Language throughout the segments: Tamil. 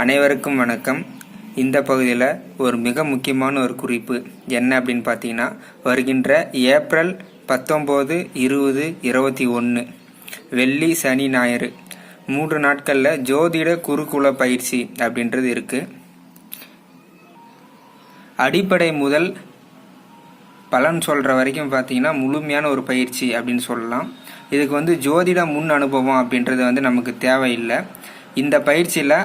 அனைவருக்கும் வணக்கம். இந்த பகுதியில் ஒரு மிக முக்கியமான ஒரு குறிப்பு என்ன அப்படின்னு பார்த்தீங்கன்னா வருகின்ற ஏப்ரல் பத்தொம்போது இருபது இருபத்தி ஒன்று வெள்ளி சனி ஞாயிறு. மூன்று நாட்களில் ஜோதிட குருகுல பயிற்சி அப்படின்றது இருக்குது அடிப்படை முதல் பலன் சொல்கிற வரைக்கும் பார்த்தீங்கன்னா முழுமையான ஒரு பயிற்சி அப்படின்னு சொல்லலாம். இதுக்கு வந்து ஜோதிட முன் அனுபவம் அப்படின்றது வந்து நமக்கு தேவையில்லை. இந்த பயிற்சியில்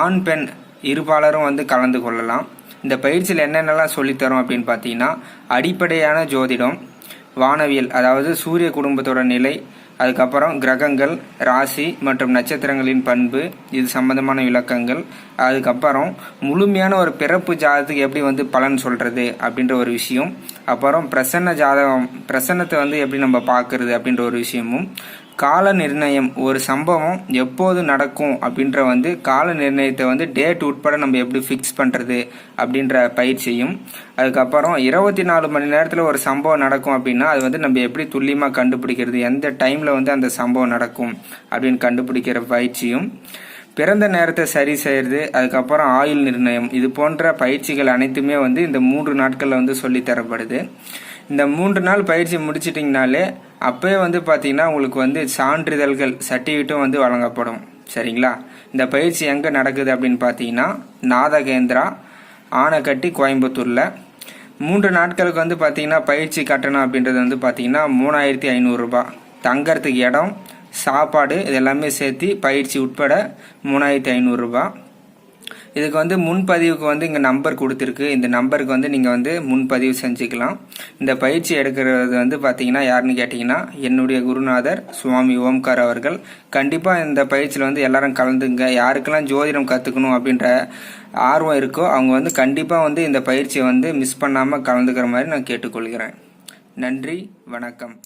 ஆண் பெண் இருபாலரும் வந்து கலந்து கொள்ளலாம். இந்த பயிற்சியில் என்னென்னலாம் சொல்லித்தரோம் அப்படின்னு பார்த்தீங்கன்னா அடிப்படையான ஜோதிடம் வானவியல் அதாவது சூரிய குடும்பத்தோட நிலை அதுக்கப்புறம் கிரகங்கள் ராசி மற்றும் நட்சத்திரங்களின் பண்பு இது சம்பந்தமான விளக்கங்கள் அதுக்கப்புறம் முழுமையான ஒரு பிறப்பு ஜாதகத்துக்கு எப்படி வந்து பலன் சொல்கிறது அப்படின்ற ஒரு விஷயம் அப்புறம் பிரசன்ன ஜாதகம் பிரசன்னத்தை வந்து எப்படி நம்ம பார்க்குறது அப்படின்ற ஒரு விஷயமும் கால நிர்ணயம். ஒரு சம்பவம் எப்போது நடக்கும் அப்படின்ற வந்து கால நிர்ணயத்தை வந்து டேட் உட்பட நம்ம எப்படி ஃபிக்ஸ் பண்ணுறது அப்படின்ற பயிற்சியும் அதுக்கப்புறம் இருபத்தி நாலு மணி நேரத்தில் ஒரு சம்பவம் நடக்கும் அப்படின்னா அது வந்து நம்ம எப்படி துல்லியமாக கண்டுபிடிக்கிறது எந்த டைமில் வந்து அந்த சம்பவம் நடக்கும் அப்படின்னு கண்டுபிடிக்கிற பயிற்சியும் பிறந்த நேரத்தை சரி செய்கிறது அதுக்கப்புறம் ஆயுள் நிர்ணயம் இது போன்ற பயிற்சிகள் அனைத்துமே வந்து இந்த மூன்று நாட்களில் வந்து சொல்லித்தரப்படுது இந்த மூன்று நாள் பயிற்சி முடிச்சிட்டிங்கனாலே அப்போயே வந்து பார்த்தீங்கன்னா உங்களுக்கு வந்து சான்றிதழ்கள் சர்டிஃபிகேட்டும் வந்து வழங்கப்படும். சரிங்களா? இந்த பயிற்சி எங்கே நடக்குது அப்படின்னு பார்த்தீங்கன்னா நாதகேந்திரா ஆனைக்கட்டி கோயம்புத்தூரில். மூன்று நாட்களுக்கு வந்து பார்த்தீங்கன்னா பயிற்சி கட்டணம் அப்படின்றது வந்து பார்த்தீங்கன்னா மூணாயிரத்தி ஐநூறுரூபா தங்கறதுக்கு இடம் சாப்பாடு இது எல்லாமே சேர்த்து பயிற்சி உட்பட மூணாயிரத்தி ஐநூறுரூபா இதுக்கு வந்து முன்பதிவுக்கு வந்து இங்கே நம்பர் கொடுத்துருக்கு. இந்த நம்பருக்கு வந்து நீங்கள் வந்து முன்பதிவு செஞ்சுக்கலாம். இந்த பயிற்சி எடுக்கிறது வந்து பார்த்தீங்கன்னா யாருன்னு கேட்டிங்கன்னா என்னுடைய குருநாதர் சுவாமி ஓம்கார் அவர்கள். கண்டிப்பாக இந்த பயிற்சியில் வந்து எல்லாரும் கலந்துங்க. யாருக்கெல்லாம் ஜோதிடம் கற்றுக்கணும் அப்படின்ற ஆர்வம் இருக்கோ அவங்க வந்து கண்டிப்பாக வந்து இந்த பயிற்சியை வந்து மிஸ் பண்ணாமல் கலந்துக்கிற மாதிரி நான் கேட்டுக்கொள்கிறேன். நன்றி வணக்கம்.